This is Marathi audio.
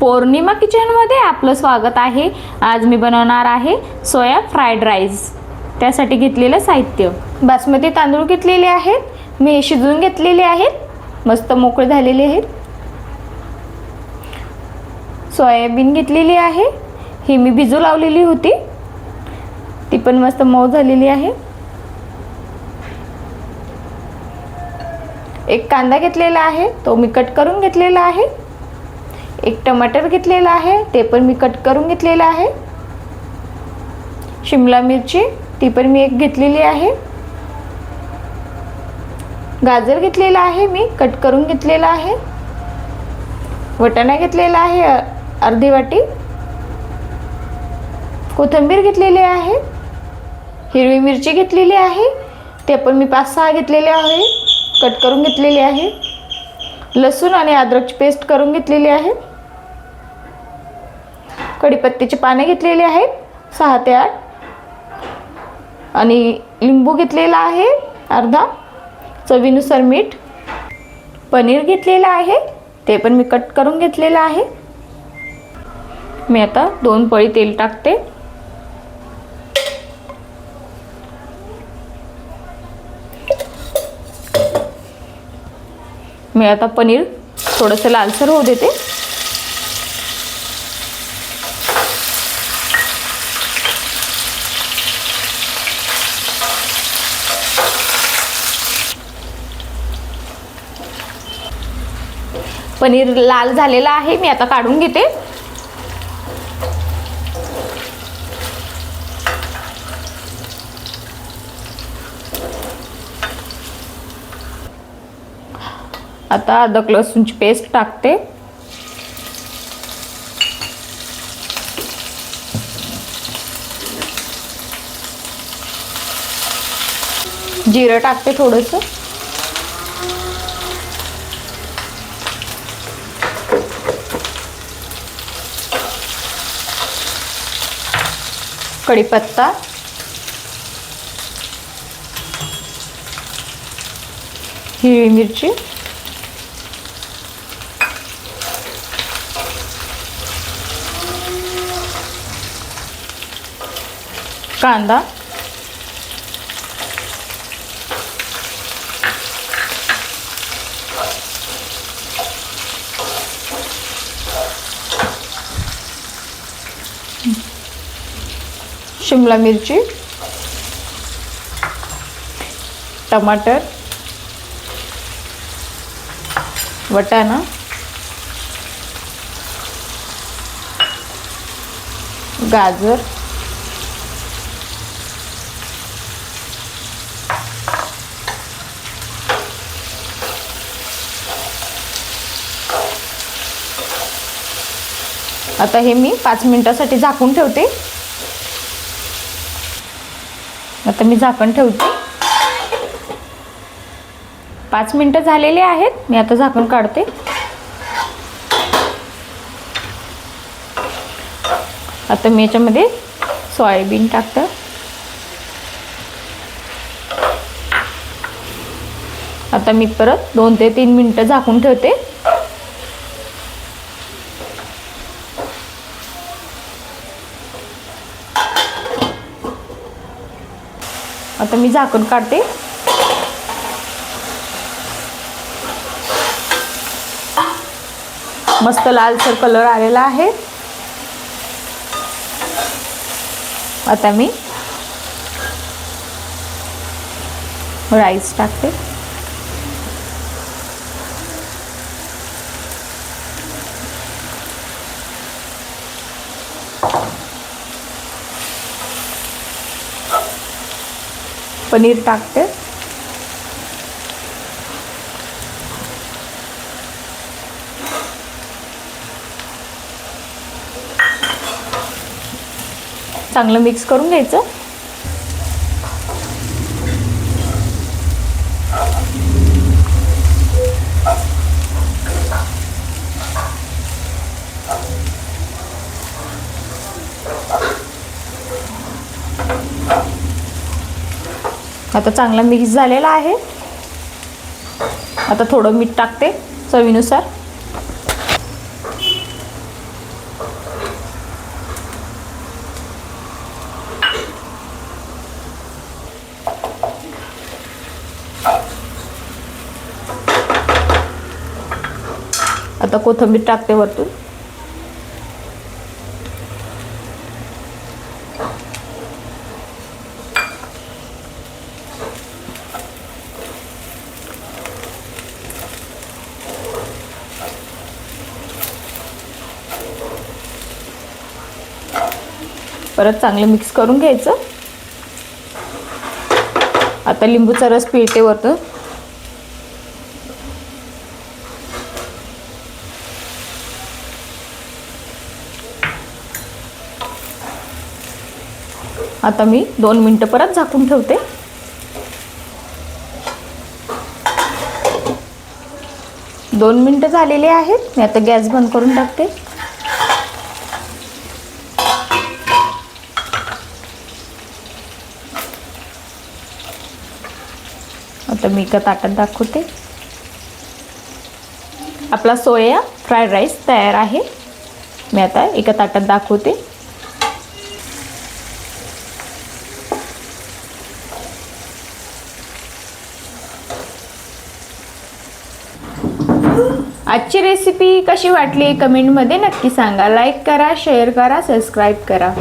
पौर्णिमा किचनमध्ये आपलं स्वागत आहे. आज मी बनवणार आहे सोया फ्राईड राईस. त्यासाठी घेतलेलं साहित्य. बासमती तांदूळ घेतलेले आहेत. मी शिजवून घेतलेले आहेत. मस्त मोकळे झालेले आहेत. सोयाबीन घेतलेली आहे. ही मी भिजू लावलेली होती. ती पण मस्त मऊ झालेली आहे. एक कांदा घेतलेला आहे. तो मी कट करून घेतलेला आहे. एक टमाटर घेतलेला आहे ते पण मी कट करून घेतलेलं आहे. शिमला मिरची ती पण मी एक घेतलेली आहे. गाजर घेतलेला आहे मी कट करून घेतलेला आहे. वटाणा घेतलेला आहे अर्धी वाटी. कोथिंबीर घेतलेली आहे. हिरवी मिरची घेतलेली आहे ते पण मी पाच सहा घेतलेले आहे कट करून घेतलेली आहे. लसूण आणि अद्रकची पेस्ट करून घेतलेली आहे. कढीपत्त्याचे पाने घेतलेले आहेत सहा ते आठ. आणि लिंबू घेतलेला आहे अर्धा. चवीनुसार मीठ. पनीर घेतलेलं आहे ते पण मी कट करून घेतलेलं आहे. मी आता दोन पळी तेल टाकते. मी आता पनीर थोडंसं लालसर होऊ देते. पनीर लाल झालेला आहे मी आता काढून घेते. आता अदक लसूणची पेस्ट टाकते. जिरं टाकते थोडंसं. कढीपत्ता. हिरवी मिरची. कांदा. शिमला मिरची टमाटर वटाणा गाजर आता हे मी पाच मिनिटासाठी झाकून ठेवते. आता मी झाकण ठेवते. पाच मिनटं झालेले आहेत मी आता झाकण काढते. आता मी याच्यामध्ये सोयाबीन टाकतं. आता मी परत दोन ते तीन मिनटं झाकून ठेवते. आता मी झाकण काढते. मस्त लालसर कलर आलेला आहे. आता मी राईस टाकते. पनीर टाकते. चांगलं मिक्स करून घ्यायचं. आता चांगला मिक्स झालेला आहे. आता थोडं मीठ टाकते चवीनुसार. आता कोथिंबीर टाकते वरतून. परत चांगलं मिक्स करून घ्यायचं. आता लिंबूचा रस पिळते वरतून. आता मी दोन मिनटं परत झाकून ठेवते. दोन मिनटं झालेले आहेत. मी आता गॅस बंद करून टाकते. म्हटलं मी एका ताटात दाखवते. आपला सोया फ्राईड राईस तयार आहे. मी आता एका ताटात दाखवते. आजची रेसिपी कशी वाटली? कमेंटमध्ये नक्की सांगा. लाईक करा शेअर करा सबस्क्राईब करा.